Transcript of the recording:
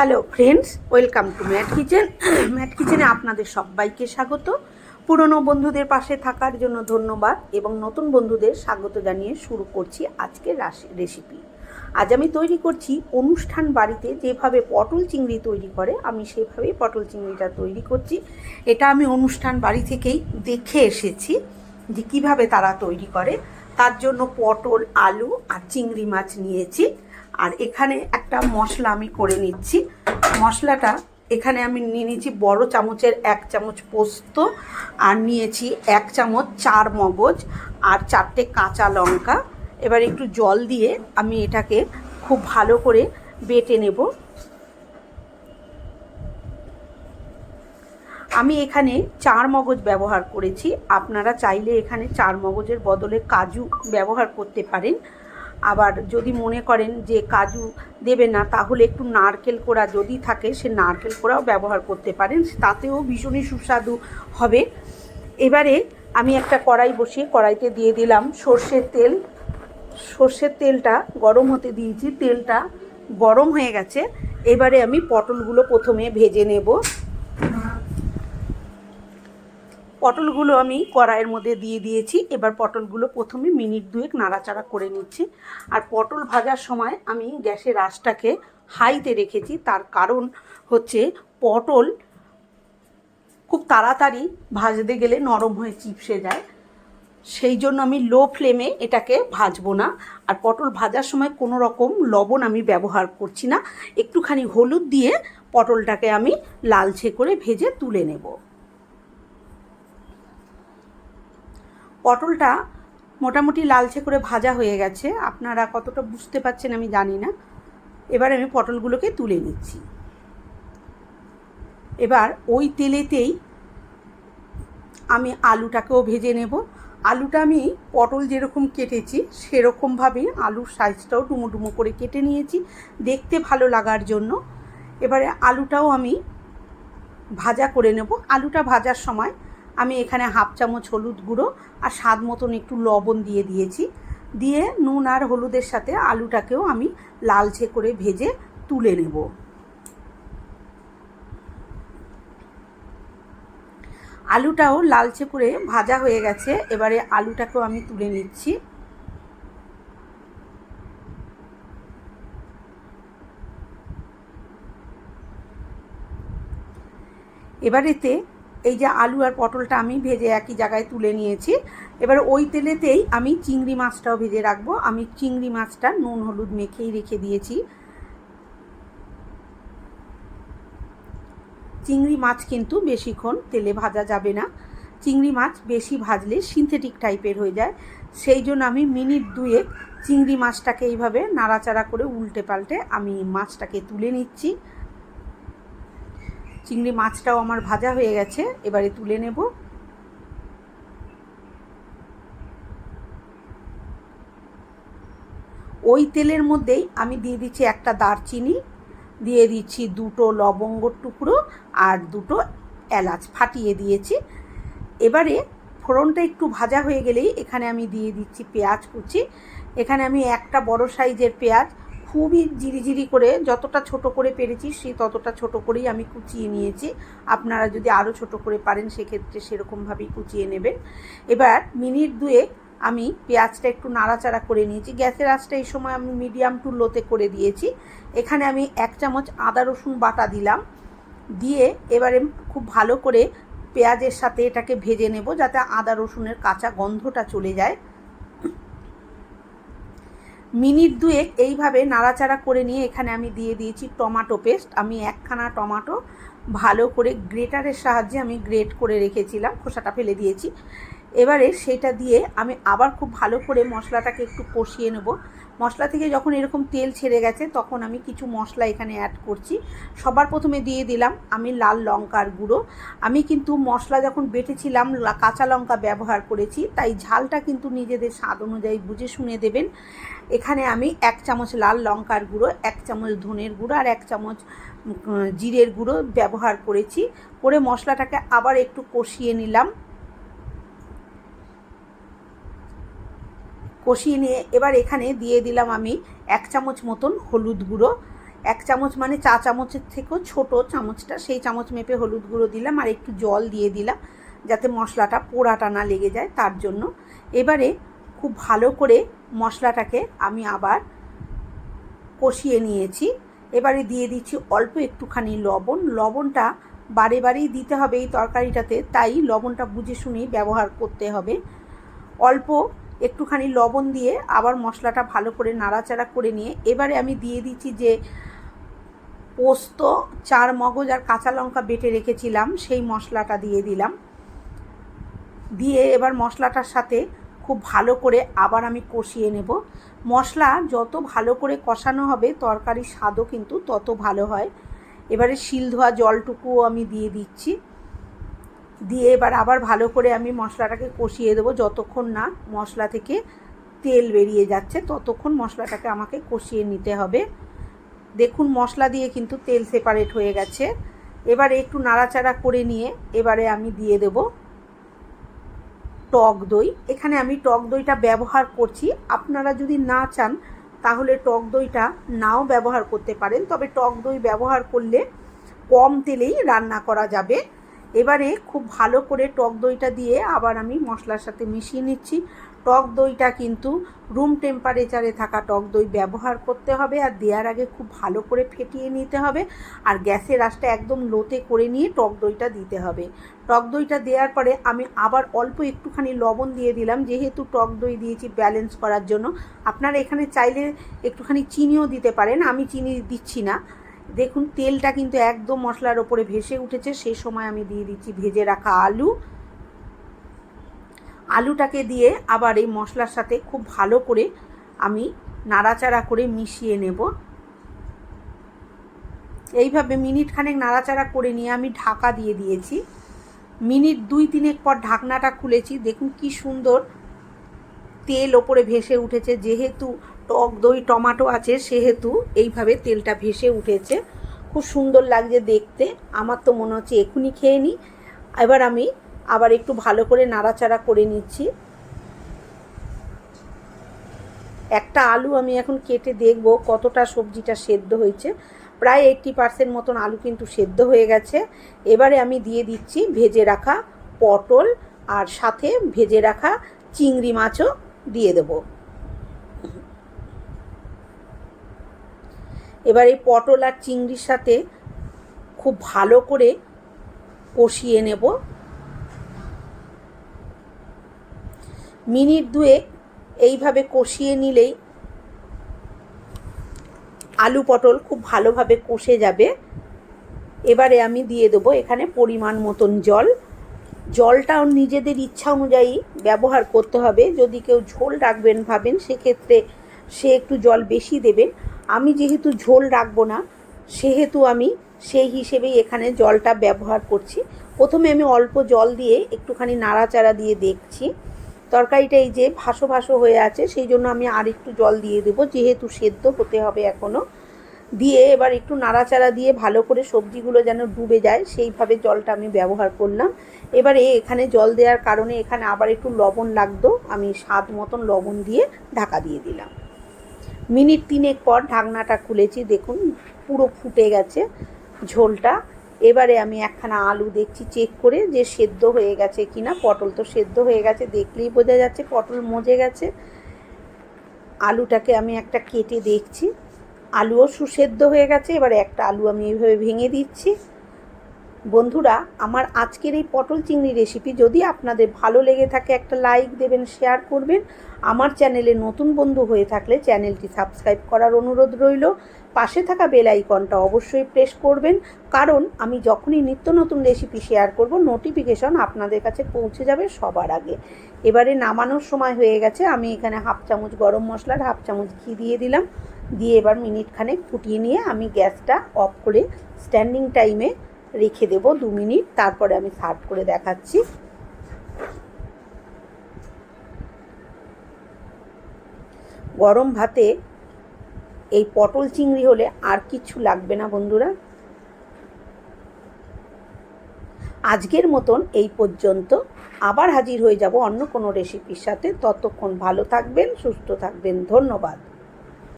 Hello friends, welcome to mat kitchen. Mat কিচেনে আপনাদের সবাইকে স্বাগত। পুরনো বন্ধুদের পাশে থাকার জন্য ধন্যবাদ এবং নতুন বন্ধুদের স্বাগত জানিয়ে শুরু করছি আজকের রেসিপি আজ আমি তৈরি করছি অনুষ্ঠান বাড়িতে যেভাবে পটল চিংড়ি তৈরি করে, আমি সেভাবেই পটল চিংড়িটা তৈরি করছি। এটা আমি অনুষ্ঠান বাড়ি থেকেই দেখে এসেছি যে কীভাবে তারা তৈরি করে। তার জন্য পটল, আলু আর চিংড়ি মাছ নিয়েছি। আর এখানে একটা মশলা আমি করে নিচ্ছি। মশলাটা এখানে আমি নিয়ে নিয়েছি বড় চামচের এক চামচ পোস্ত আর নিয়েছি এক চামচ চার মগজ আর চারটে কাঁচা লঙ্কা। এবার একটু জল দিয়ে আমি এটাকে খুব ভালো করে বেটে নেব। আমি এখানে চার মগজ ব্যবহার করেছি। আপনারা চাইলে এখানে চার মগজের বদলে কাজু ব্যবহার করতে পারেন। আবার যদি মনে করেন যে কাজু দেবে না, তাহলে একটু নারকেল কোড়া যদি থাকে, সে নারকেল কোড়াও ব্যবহার করতে পারেন, তাতেও ভীষণই সুস্বাদু হবে। এবারে আমি একটা কড়াই বসিয়ে কড়াইতে দিয়ে দিলাম সর্ষের তেল। সর্ষের তেলটা গরম হতে দিয়েছি, তেলটা গরম হয়ে গেছে। এবারে আমি পটলগুলো প্রথমে ভেজে নেব। পটলগুলো আমি কড়াইয়ের মধ্যে দিয়ে দিয়েছি। এবার পটলগুলো প্রথমে মিনিট দুয়েক নাড়াচাড়া করে নিচ্ছি। আর পটল ভাজার সময় আমি গ্যাসের আঁচটাকে হাইতে রেখেছি। তার কারণ হচ্ছে পটল খুব তাড়াতাড়ি ভাজতে গেলে নরম হয়ে চিপসে যায়। সেই জন্য আমি লো ফ্লেমে এটাকে ভাজবো না। আর পটল ভাজার সময় কোনো রকম লবণ আমি ব্যবহার করছি না। একটুখানি হলুদ দিয়ে পটলটাকে আমি লালচে করে ভেজে তুলে নেব। পটলটা মোটামুটি লালচে করে ভাজা হয়ে গেছে। আপনারা কতটা বুঝতে পারছেন আমি জানি না। এবার আমি পটলগুলোকে তুলে নিচ্ছি। এবার ওই তেলেতেই আমি আলুটাকেও ভেজে নেব। আলুটা আমি পটল যেরকম কেটেছি সেরকমভাবেই আলুর সাইজটাও ডুমো ডুমো করে কেটে নিয়েছি। দেখতে ভালো লাগার জন্য। এবারে আলুটাও আমি ভাজা করে নেব। আলুটা ভাজার সময় আমি এখানে হাফ চামচ হলুদ গুঁড়ো আর স্বাদ মতন একটু লবণ দিয়ে দিয়েছি। দিয়ে নুন আর হলুদের সাথে আলুটাকেও আমি লালচে করে ভেজে তুলে নেব। আলুটাও লালচে করে ভাজা হয়ে গেছে, এবারে আলুটাকেও আমি তুলে নিচ্ছি। এবারেতে এই যে আলু আর পটলটা আমি ভেজে একই জায়গায় তুলে নিয়েছি। এবার ওই তেলেতেই আমি চিংড়ি মাছটাও ভেজে রাখব। আমি চিংড়ি মাছটা নুন, হলুদ মেখেই রেখে দিয়েছি। চিংড়ি মাছ কিন্তু বেশিক্ষণ তেলে ভাজা যাবে না। চিংড়ি মাছ বেশি ভাজলে সিনথেটিক টাইপের হয়ে যায়। সেই জন্য আমি মিনিট দুয়েক চিংড়ি মাছটাকে এইভাবে নাড়াচাড়া করে উল্টে পাল্টে আমি মাছটাকে তুলে নিচ্ছি। চিংড়ি মাছটাও আমার ভাজা হয়ে গেছে, এবারে তুলে নেব। ওই তেলের মধ্যেই আমি দিয়ে দিচ্ছি একটা দারচিনি, দিয়ে দিচ্ছি দুটো লবঙ্গর টুকরো আর দুটো এলাচ ফাটিয়ে দিয়েছি। এবারে ফোড়নটা একটু ভাজা হয়ে গেলেই এখানে আমি দিয়ে দিচ্ছি পেঁয়াজ কুচি। এখানে আমি একটা বড় সাইজের পেঁয়াজ খুবই জিরিজিরি করে যতটা ছোট করে পেরেছি সেই ততটা ছোট করেই আমি কুচিয়ে নিয়েছি। আপনারা যদি আরও ছোট করে পারেন, সেক্ষেত্রে সেরকমভাবেই কুচিয়ে নেবেন। এবার মিনিট দুয়েক আমি পেঁয়াজটা একটু নাড়াচাড়া করে নিয়েছি। গ্যাসের আঁচটা এই সময় আমি মিডিয়াম টু লোতে করে দিয়েছি। এখানে আমি এক চামচ আদা রসুন বাটা দিলাম। দিয়ে এবারে খুব ভালো করে পেঁয়াজের সাথে এটাকে ভেজে নেব, যাতে আদা রসুনের কাঁচা গন্ধটা চলে যায়। মিনিট দুয়েক এইভাবে নাড়াচাড়া করে নিয়ে এখানে আমি দিয়ে দিয়েছি টমাটো পেস্ট। আমি একখানা টমাটো ভালো করে গ্রেটারের সাহায্যে আমি গ্রেট করে রেখেছিলাম, খোসাটা ফেলে দিয়েছি। এবারে সেটা দিয়ে আমি আবার খুব ভালো করে মশলাটাকে একটু কষিয়ে নেব। মশলা থেকে যখন এরকম তেল ছেড়ে গেছে, তখন আমি কিছু মশলা এখানে অ্যাড করছি। সবার প্রথমে দিয়ে দিলাম আমি লাল লঙ্কার গুঁড়ো। আমি কিন্তু মশলা যখন বেটেছিলাম কাঁচা লঙ্কা ব্যবহার করেছি, তাই ঝালটা কিন্তু নিজেদের স্বাদ অনুযায়ী বুঝে শুনে দেবেন। এখানে আমি এক চামচ লাল লঙ্কার গুঁড়ো, এক চামচ ধনের গুঁড়ো আর এক চামচ জিরের গুঁড়ো ব্যবহার করেছি। করে মশলাটাকে আবার একটু কষিয়ে নিলাম। কষিয়ে নিয়ে এবার এখানে দিয়ে দিলাম আমি এক চামচ মতন হলুদ গুঁড়ো। এক চামচ মানে চা চামচের থেকেও ছোট চামচটা। সেই চামচ মেপে হলুদ গুঁড়ো দিলাম আর একটু জল দিয়ে দিলাম যাতে মশলাটা পোড়াটা না লেগে যায় তার জন্য। এবারে খুব ভালো করে মশলাটাকে আমি আবার কষিয়ে নিয়েছি। এবারে দিয়ে দিচ্ছি অল্প একটুখানি লবণ। লবণটা বারে বারেই দিতে হবে এই তরকারিটাতে, তাই লবণটা বুঝে শুনেই ব্যবহার করতে হবে। অল্প একটুখানি লবণ দিয়ে আবার মশলাটা ভালো করে নাড়াচাড়া করে নিয়ে, এবারে আমি দিয়ে দিচ্ছি যে পোস্ত, চার মগজ আর কাঁচা লঙ্কা বেটে রেখেছিলাম, সেই মশলাটা দিয়ে দিলাম। দিয়ে এবার মশলাটার সাথে খুব ভালো করে আবার আমি কষিয়ে নেব। মশলা যত ভালো করে কষানো হবে, তরকারির স্বাদও কিন্তু তত ভালো হয়। এবারে শিল ধোয়া জলটুকুও আমি দিয়ে দিচ্ছি। দিয়ে এবার আবার ভালো করে আমি মশলাটাকে কষিয়ে দেবো। যতক্ষণ না মশলা থেকে তেল বেরিয়ে যাচ্ছে, ততক্ষণ মশলাটাকে আমাকে কষিয়ে নিতে হবে। দেখুন, মশলা দিয়ে কিন্তু তেল সেপারেট হয়ে গেছে। এবারে একটু নাড়াচাড়া করে নিয়ে এবারে আমি দিয়ে দেব টক দই। এখানে আমি টক দইটা ব্যবহার করছি। আপনারা যদি না চান, তাহলে টক দইটা নাও ব্যবহার করতে পারেন। তবে টক দই ব্যবহার করলে কম তেলেই রান্না করা যাবে। এবারে খুব ভালো করে টক দইটা দিয়ে আবার আমি মশলার সাথে মিশিয়ে নিচ্ছি। টক দইটা কিন্তু রুম টেম্পারেচারে থাকা টক দই ব্যবহার করতে হবে আর দেওয়ার আগে খুব ভালো করে ফেটিয়ে নিতে হবে আর গ্যাসের আঁচটা একদম লোতে করে নিয়ে টক দইটা দিতে হবে। টক দইটা দেওয়ার পরে আমি আবার অল্প একটুখানি লবণ দিয়ে দিলাম, যেহেতু টক দই দিয়েছি ব্যালেন্স করার জন্য। আপনারা এখানে চাইলে একটুখানি চিনিও দিতে পারেন, আমি চিনি দিচ্ছি না। দেখুন, তেলটা কিন্তু একদম মশলার ওপরে ভেসে উঠেছে সেই সময় আমি দিয়ে দিচ্ছি ভেজে রাখা আলু। আলুটাকে দিয়ে আবার এই মশলার সাথে খুব ভালো করে আমি নাড়াচাড়া করে মিশিয়ে নেব। এইভাবে মিনিট খানেক নাড়াচাড়া করে নিয়ে আমি ঢাকা দিয়ে দিয়েছি। মিনিট দুই তিনেক পর ঢাকনাটা খুলেছি। দেখুন কি সুন্দর তেল ওপরে ভেসে উঠেছে। যেহেতু টক দই, টমাটো আছে, সেহেতু এইভাবে তেলটা ভেসে উঠেছে। খুব সুন্দর লাগছে দেখতে। আমার তো মনে হচ্ছে এখনই খেয়ে নিই এবার আমি আবার একটু ভালো করে নাড়াচাড়া করে নিচ্ছি। একটা আলু আমি এখন কেটে দেখব কতটা সবজিটা সেদ্ধ হয়েছে। প্রায় এইট্টি পার্সেন্ট মতন আলু কিন্তু সেদ্ধ হয়ে গেছে। এবারে আমি দিয়ে দিচ্ছি ভেজে রাখা পটল আর সাথে ভেজে রাখা চিংড়ি মাছও দিয়ে দেব। এবার এই পটল আর চিংড়ির সাথে খুব ভালো করে কষিয়ে নেব। মিনিট দুয়েক এইভাবে কষিয়ে নিলেই আলু পটল খুব ভালোভাবে কষে যাবে। এবারে আমি দিয়ে দেবো এখানে পরিমাণ মতন জল। জলটাও নিজেদের ইচ্ছা অনুযায়ী ব্যবহার করতে হবে। যদি কেউ ঝোল রাখবেন ভাবেন, সেক্ষেত্রে সে একটু জল বেশি দেবেন। আমি যেহেতু ঝোল রাখব না, সেহেতু আমি সেই হিসেবেই এখানে জলটা ব্যবহার করছি। প্রথমে আমি অল্প জল দিয়ে একটুখানি নাড়াচাড়া দিয়ে দেখছি। তরকারিটা এই যে ভাসো ভাসো হয়ে আছে, সেই জন্য আমি আর একটু জল দিয়ে দেবো, যেহেতু সেদ্ধ হতে হবে এখনও দিয়ে এবার একটু নাড়াচাড়া দিয়ে ভালো করে সবজিগুলো যেন ডুবে যায়, সেইভাবে জলটা আমি ব্যবহার করলাম। এবারে এখানে জল দেওয়ার কারণে এখানে আবার একটু লবণ লাগতো, আমি স্বাদ মতন লবণ দিয়ে ঢাকা দিয়ে দিলাম। মিনিট তিনেক পর ঢাকনাটা খুলেছি, দেখুন পুরো ফুটে গেছে ঝোলটা। এবারে আমি একখানা আলু দেখছি চেক করে যে সেদ্ধ হয়ে গেছে কিনা। পটল তো সেদ্ধ হয়ে গেছে, দেখলেই বোঝা যাচ্ছে পটল মজে গেছে। আলুটাকে আমি একটা কেটে দেখছি। আলুও সুসেদ্ধ হয়ে গেছে, এবারে একটা আলু আমি এইভাবে ভেঙে দিচ্ছি। বন্ধুরা, আমার আজকের এই পটল চিংড়ি রেসিপি যদি আপনাদের ভালো লেগে থাকে, একটা লাইক দেবেন শেয়ার করবেন। আমার চ্যানেলে নতুন বন্ধু হয়ে থাকলে চ্যানেলটি সাবস্ক্রাইব করার অনুরোধ রইল। পাশে থাকা বেল আইকনটা অবশ্যই প্রেস করবেন। কারণ আমি যখনই নিত্য নতুন রেসিপি শেয়ার করব নোটিফিকেশন আপনাদের কাছে পৌঁছে যাবে সবার আগে। এবারে নামানোর সময় হয়ে গেছে, আমি এখানে হাফ চামচ গরম মশলার হাফ চামচ ঘি দিয়ে দিলাম। দিয়ে এবার মিনিট খানেক ফুটিয়ে নিয়ে আমি গ্যাসটা অফ করে স্ট্যান্ডিং টাইমে রেখে দেব দু মিনিট। তারপরে আমি সার্ভ করে দেখাচ্ছি। গরম ভাতে এই পটল চিংড়ি হলে আর কিছু লাগবে না বন্ধুরা। আজকের মতন এই পর্যন্ত। আবার হাজির হয়ে যাব অন্য কোনো রেসিপির সাথে। ততক্ষণ ভালো থাকবেন, সুস্থ থাকবেন। ধন্যবাদ।